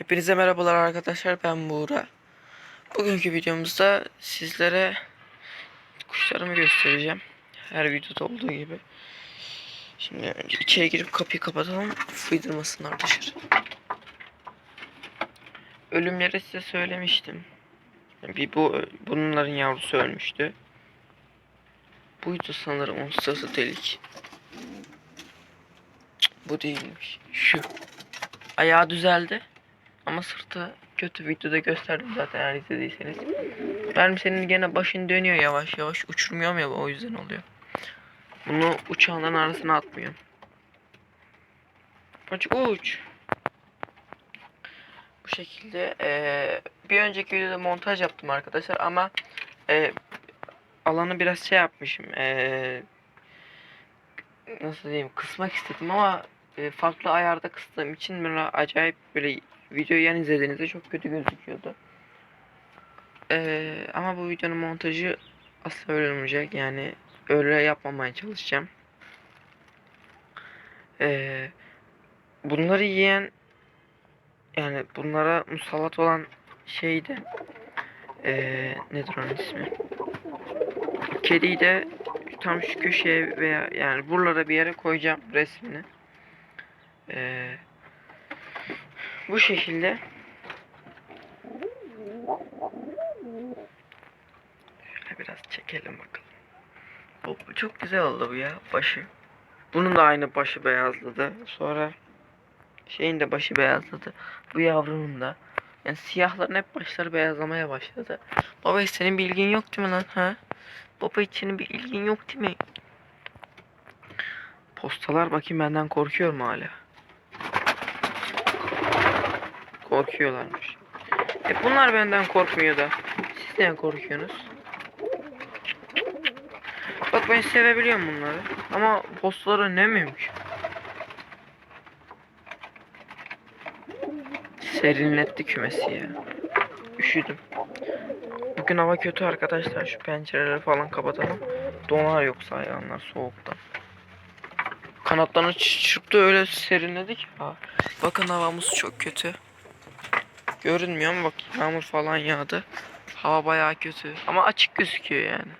Hepinize merhabalar arkadaşlar ben Buğra. Bugünkü videomuzda sizlere kuşlarımı göstereceğim. Her videoda olduğu gibi. Şimdi önce içeri girip kapıyı kapatalım. Fıydırmasınlar dışarı. Ölümleri size söylemiştim. Bir bu bunların yavrusu ölmüştü. Buydu sanırım onun sırası delik. Bu değilmiş. Şu. Ayağı düzeldi. Ama sırtı kötü videoda gösterdim zaten eğer izlediyseniz. Benim senin gene başın dönüyor yavaş yavaş. Uçurmuyorum ya o yüzden oluyor. Bunu uçağların arasına atmıyorum. Uç uç. Bu şekilde eee, bir önceki videoda montaj yaptım arkadaşlar ama eee, alanı biraz şey yapmışım. eee, nasıl diyeyim kısmak istedim ama e, farklı ayarda kıstığım için böyle acayip böyle videoyu yan izlediğinizde çok kötü gözüküyordu. Ee, ama bu videonun montajı asla öyle olmayacak yani öyle yapmamaya çalışacağım. Ee, bunları yiyen yani bunlara musallat olan şey de ee, nedir onun ismi? Kediyi de tam şu köşeye veya yani buralara bir yere koyacağım resmini. Ee, bu şekilde şöyle biraz çekelim bakalım. Bu, bu çok güzel oldu bu ya başı. Bunun da aynı başı beyazladı. Sonra şeyin de başı beyazladı. Bu yavrunun da. Yani siyahların hep başları beyazlamaya başladı. Baba senin bir ilgin yok değil mi lan ha? Baba senin bir ilgin yok değil mi? Postalar bakayım benden korkuyor mu hala? Korkuyorlarmış. E bunlar benden korkmuyor da. Siz neden korkuyorsunuz? Bak ben sevebiliyorum bunları. Ama postaları ne miymiş? Serinletti kümesi ya. Üşüdüm. Bugün hava kötü arkadaşlar. Şu pencereleri falan kapatalım. Donar yoksa hayvanlar soğuktan. Kanatlarını çırptı öyle serinledi ki. Ha. Bakın havamız çok kötü. Görünmüyor mu bak yağmur falan yağdı. Hava bayağı kötü ama açık gözüküyor yani.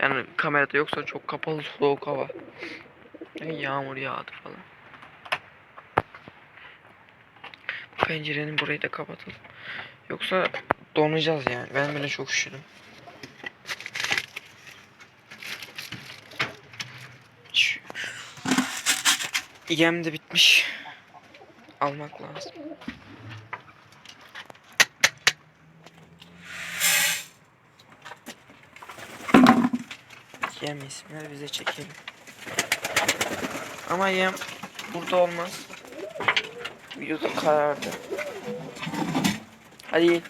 Yani kamerada yoksa çok kapalı soğuk hava. Yani yağmur yağdı falan. Pencerenin burayı da kapatalım. Yoksa donacağız yani. Ben bile çok üşüdüm. Yem de bitmiş. Almak lazım. Yem isimleri bize çekelim. Ama yem burada olmaz. Videoda karardı. Hadi.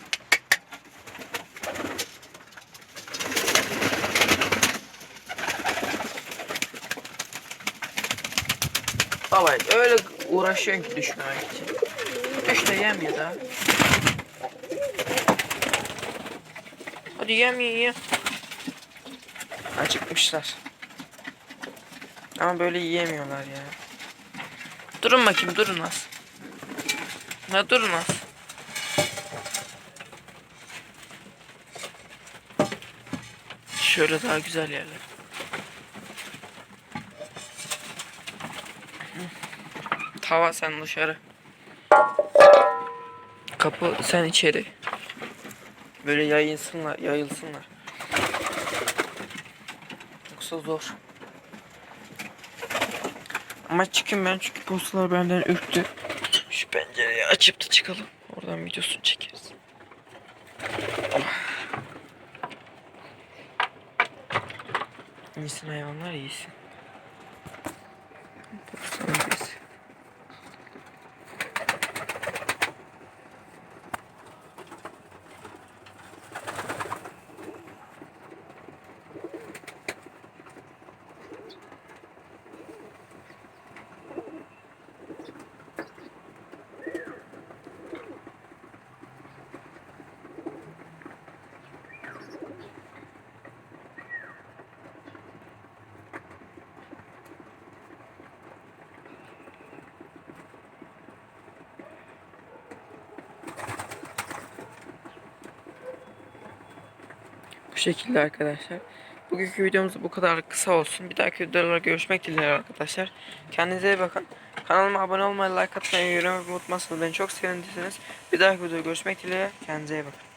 Baba öyle uğraşıyorsun ki düşmemek için. İşte yem ya da. Hadi yem ye ye. Acıkmışlar. Ama böyle yiyemiyorlar ya. Durun bakayım durun az. Ha durun az. Şöyle daha güzel yerler. Tava sen dışarı. Kapı sen içeri. Böyle yayılsınlar, yayılsınlar. Yoksa zor. Ama çıkın ben çünkü postalar benden ürktü. Şu pencereyi açıp da çıkalım. Oradan videosunu çekeriz. İyisin hayvanlar iyisin. Bu şekilde arkadaşlar. Bugünkü videomuz bu kadar kısa olsun. Bir dahaki videolarda görüşmek dileğiyle arkadaşlar. Kendinize iyi bakın. Kanalıma abone olmayı, like atmayı, yorum yapmayı unutmazsanız beni çok sevindirirsiniz. Bir dahaki videoda görüşmek dileğiyle. Kendinize iyi bakın.